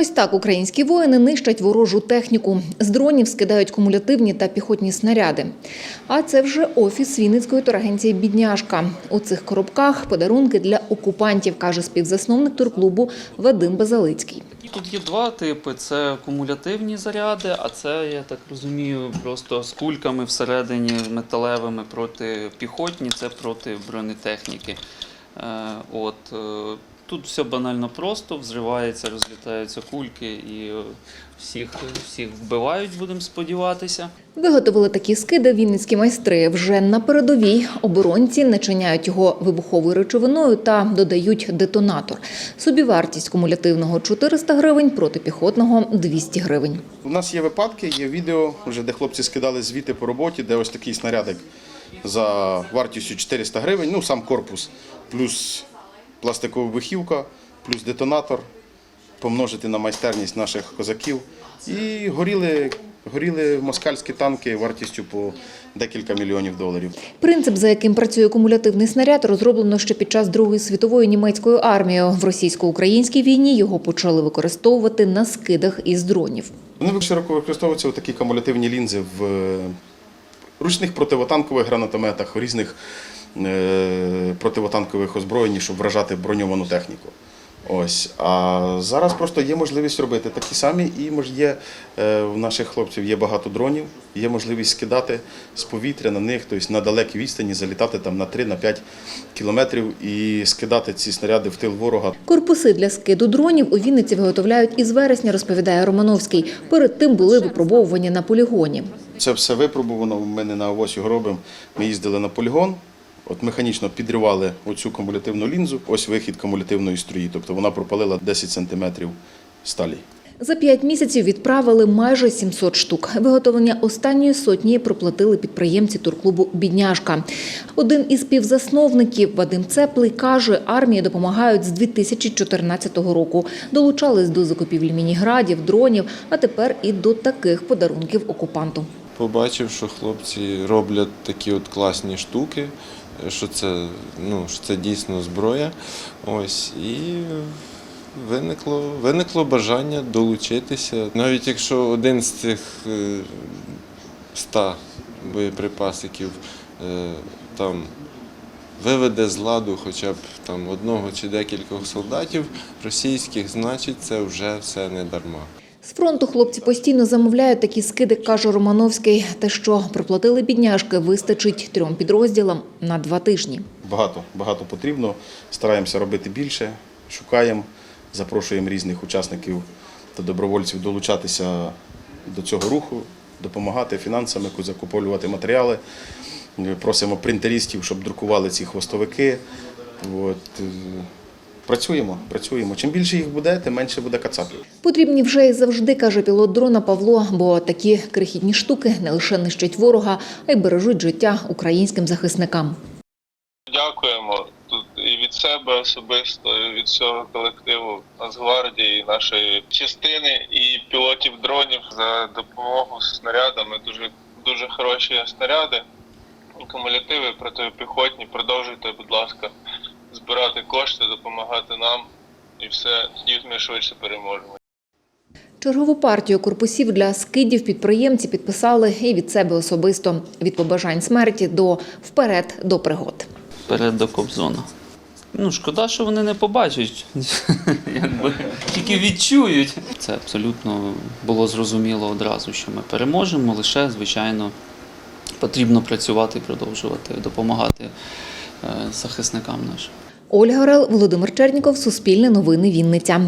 Ось так українські воїни нищать ворожу техніку. З дронів скидають кумулятивні та піхотні снаряди. А це вже офіс Вінницької турагенції Бідняшка. У цих коробках подарунки для окупантів, каже співзасновник турклубу Вадим Базалицький. Тут є два типи: це кумулятивні заряди, а це, я так розумію, просто з кульками всередині металевими проти піхотні, це проти бронетехніки. Е, От, е, тут все банально просто, взривається, розлітаються кульки і е, всіх, всіх вбивають, будемо сподіватися. Виготовили такі скиди вінницькі майстри. Вже на передовій оборонці начиняють його вибуховою речовиною та додають детонатор. Собівартість кумулятивного 400 гривень, протипіхотного 200 гривень. У нас є випадки, є відео, вже де хлопці скидали звіти по роботі, де ось такий снарядик за вартістю 400 гривень, ну сам корпус, плюс пластикова вихівка, плюс детонатор, помножити на майстерність наших козаків. І горіли, горіли москальські танки вартістю по декілька мільйонів доларів. Принцип, за яким працює кумулятивний снаряд, розроблено ще під час Другої світової німецькою армією. В російсько-українській війні його почали використовувати на скидах із дронів. Вони широко використовуються такі кумулятивні лінзи в ручних противотанкових гранатометах, різних е, противотанкових озброєнь, щоб вражати броньовану техніку. Ось. А зараз просто є можливість робити такі самі, і мож- є е, в наших хлопців є багато дронів, є можливість скидати з повітря на них, тобто на далекій відстані залітати там на 3-5 кілометрів і скидати ці снаряди в тил ворога. Корпуси для скиду дронів у Вінниці виготовляють із вересня, розповідає Романовський. Перед тим були випробовування на полігоні. Це все випробувано. Ми не на ось його робимо. Ми їздили на полігон. От механічно підривали оцю кумулятивну лінзу. Ось вихід кумулятивної струї. Тобто вона пропалила 10 сантиметрів сталі. За п'ять місяців відправили майже 700 штук. Виготовлення останньої сотні проплатили підприємці турклубу Бідняшка. Один із співзасновників Вадим Цеплий каже, армії допомагають з 2014 року. Долучались до закупівлі мініградів, дронів, а тепер і до таких подарунків окупанту. Побачив, що хлопці роблять такі от класні штуки, що це, ну, що це дійсно зброя. Ось, і виникло, виникло бажання долучитися. Навіть якщо один з цих е, ста боєприпасиків е, там виведе з ладу хоча б там одного чи декількох солдатів російських, значить це вже все не дарма. З фронту хлопці постійно замовляють такі скиди, каже Романовський. Те, що приплатили бідняшки, вистачить трьом підрозділам на два тижні. Багато, багато потрібно. Стараємося робити більше, шукаємо, запрошуємо різних учасників та добровольців долучатися до цього руху, допомагати фінансами, закуповувати матеріали. Просимо принтерістів, щоб друкували ці хвостовики. От. Працюємо, працюємо. Чим більше їх буде, тим менше буде кацапів. Потрібні вже і завжди, каже пілот дрона Павло, бо такі крихітні штуки не лише нищать ворога, а й бережуть життя українським захисникам. Дякуємо тут і від себе особисто, і від всього колективу Нацгвардії, нашої частини і пілотів дронів за допомогу з снарядами. Дуже дуже хороші снаряди, кумулятиви протипіхотні. Продовжуйте, будь ласка, збирати кошти, допомагати нам, і все тоді ми швидше переможемо. Чергову партію корпусів для скидів підприємці підписали і від себе особисто від побажань смерті до вперед до пригод. Вперед до Кобзона. Ну, шкода, що вони не побачать, якби тільки відчують. Це абсолютно було зрозуміло одразу, що ми переможемо, лише, звичайно, потрібно працювати і продовжувати допомагати захисникам нашим. Ольга Орел, Володимир Черніков, Суспільне новини Вінниця.